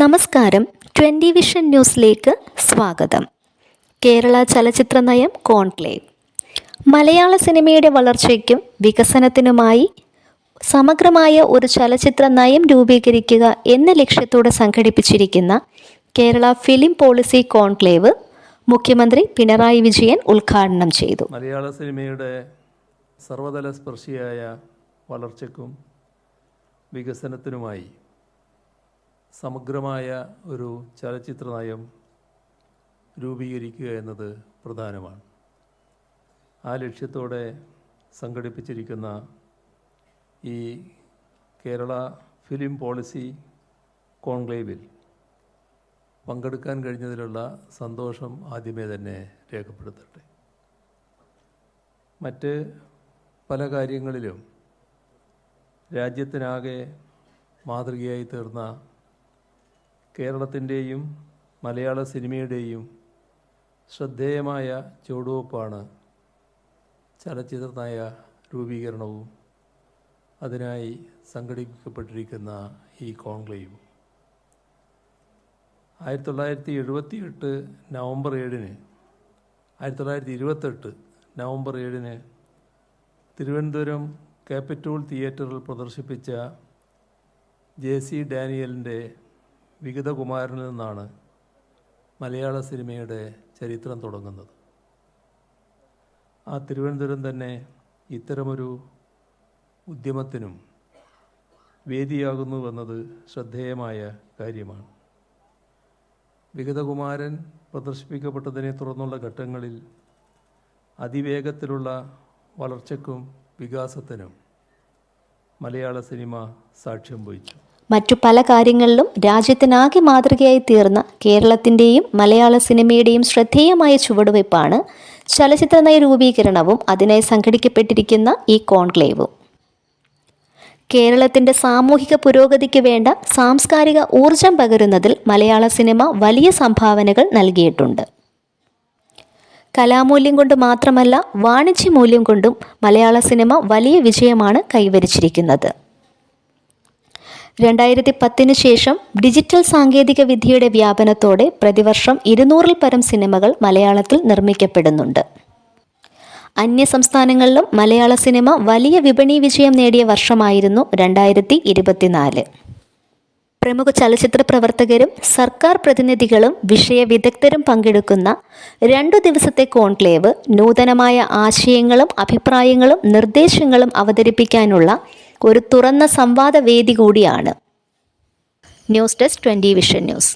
നമസ്കാരം. Twenty vision ന്യൂസിലേക്ക് സ്വാഗതം. കേരള ചലച്ചിത്ര നയം കോൺക്ലേവ്. മലയാള സിനിമയുടെ വളർച്ചയ്ക്കും വികസനത്തിനുമായി സമഗ്രമായ ഒരു ചലച്ചിത്ര നയം രൂപീകരിക്കുക എന്ന ലക്ഷ്യത്തോടെ സംഘടിപ്പിച്ചിരിക്കുന്ന കേരള ഫിലിം പോളിസി കോൺക്ലേവ് മുഖ്യമന്ത്രി പിണറായി വിജയൻ ഉദ്ഘാടനം ചെയ്തു. മലയാള സിനിമയുടെ സർവതല സ്പർശിയായ വളർച്ചയ്ക്കും വികസനത്തിനുമായി സമഗ്രമായ ഒരു ചലച്ചിത്ര നയം രൂപീകരിക്കുക എന്നത് പ്രധാനമാണ്. ആ ലക്ഷ്യത്തോടെ സംഘടിപ്പിച്ചിരിക്കുന്ന ഈ കേരള ഫിലിം പോളിസി കോൺക്ലേവിൽ പങ്കെടുക്കാൻ കഴിഞ്ഞതിലുള്ള സന്തോഷം ആദ്യമേ തന്നെ രേഖപ്പെടുത്തട്ടെ. മറ്റ് പല കാര്യങ്ങളിലും രാജ്യത്തിനാകെ മാതൃകയായി തീർന്ന കേരളത്തിന്റെയും മലയാള സിനിമയുടെയും ശ്രദ്ധേയമായ ചുവടുവെപ്പാണ് ചലച്ചിത്രനായ രൂപീകരണവും അതിനായി സംഘടിപ്പിക്കപ്പെട്ടിരിക്കുന്ന ഈ കോൺക്ലേവും. ആയിരത്തി തൊള്ളായിരത്തി എഴുപത്തി എട്ട് നവംബർ ഏഴിന് ആയിരത്തി തൊള്ളായിരത്തി ഇരുപത്തെട്ട് നവംബർ ഏഴിന് തിരുവനന്തപുരം ക്യാപിറ്റോൾ തിയേറ്ററിൽ പ്രദർശിപ്പിച്ച ജെ സി ഡാനിയലിന്റെ വിഗതകുമാരനിൽ നിന്നാണ് മലയാള സിനിമയുടെ ചരിത്രം തുടങ്ങുന്നത്. ആ തിരുവനന്തപുരം തന്നെ ഇത്തരമൊരു ഉദ്യമത്തിനും വേദിയാകുന്നുവെന്നത് ശ്രദ്ധേയമായ കാര്യമാണ്. വിഗതകുമാരൻ പ്രദർശിപ്പിക്കപ്പെട്ടതിനെ തുടർന്നുള്ള ഘട്ടങ്ങളിൽ അതിവേഗത്തിലുള്ള വളർച്ചയ്ക്കും വികാസത്തിനും മലയാള സിനിമ സാക്ഷ്യം വഹിച്ചു. മറ്റു പല കാര്യങ്ങളിലും രാജ്യത്തിനാകെ മാതൃകയായി തീർന്ന കേരളത്തിന്റെയും മലയാള സിനിമയുടെയും ശ്രദ്ധേയമായ ചുവടുവയ്പ്പാണ് ചലച്ചിത്ര നയ രൂപീകരണവും അതിനായി സംഘടിക്കപ്പെട്ടിരിക്കുന്ന ഈ കോൺക്ലേവും. കേരളത്തിന്റെ സാമൂഹിക പുരോഗതിക്ക് വേണ്ട സാംസ്കാരിക ഊർജം പകരുന്നതിൽ മലയാള സിനിമ വലിയ സംഭാവനകൾ നൽകിയിട്ടുണ്ട്. കലാമൂല്യം കൊണ്ട് മാത്രമല്ല വാണിജ്യ മൂല്യം കൊണ്ടും മലയാള സിനിമ വലിയ വിജയമാണ് കൈവരിച്ചിരിക്കുന്നത്. രണ്ടായിരത്തി പത്തിന് ശേഷം ഡിജിറ്റൽ സാങ്കേതിക വിദ്യയുടെ വ്യാപനത്തോടെ പ്രതിവർഷം ഇരുന്നൂറിൽ പരം സിനിമകൾ മലയാളത്തിൽ നിർമ്മിക്കപ്പെടുന്നുണ്ട്. അന്യ സംസ്ഥാനങ്ങളിലും മലയാള സിനിമ വലിയ വിപണി വിജയം നേടിയ വർഷമായിരുന്നു രണ്ടായിരത്തി ഇരുപത്തിനാല് പ്രമുഖ ചലച്ചിത്ര പ്രവർത്തകരും സർക്കാർ പ്രതിനിധികളും വിഷയ വിദഗ്ധരും പങ്കെടുക്കുന്ന രണ്ടു ദിവസത്തെ കോൺക്ലേവ് നൂതനമായ ആശയങ്ങളും അഭിപ്രായങ്ങളും നിർദ്ദേശങ്ങളും അവതരിപ്പിക്കാനുള്ള ഒരു തുറന്ന സംവാദ വേദി കൂടിയാണ്. News desk twenty vision news.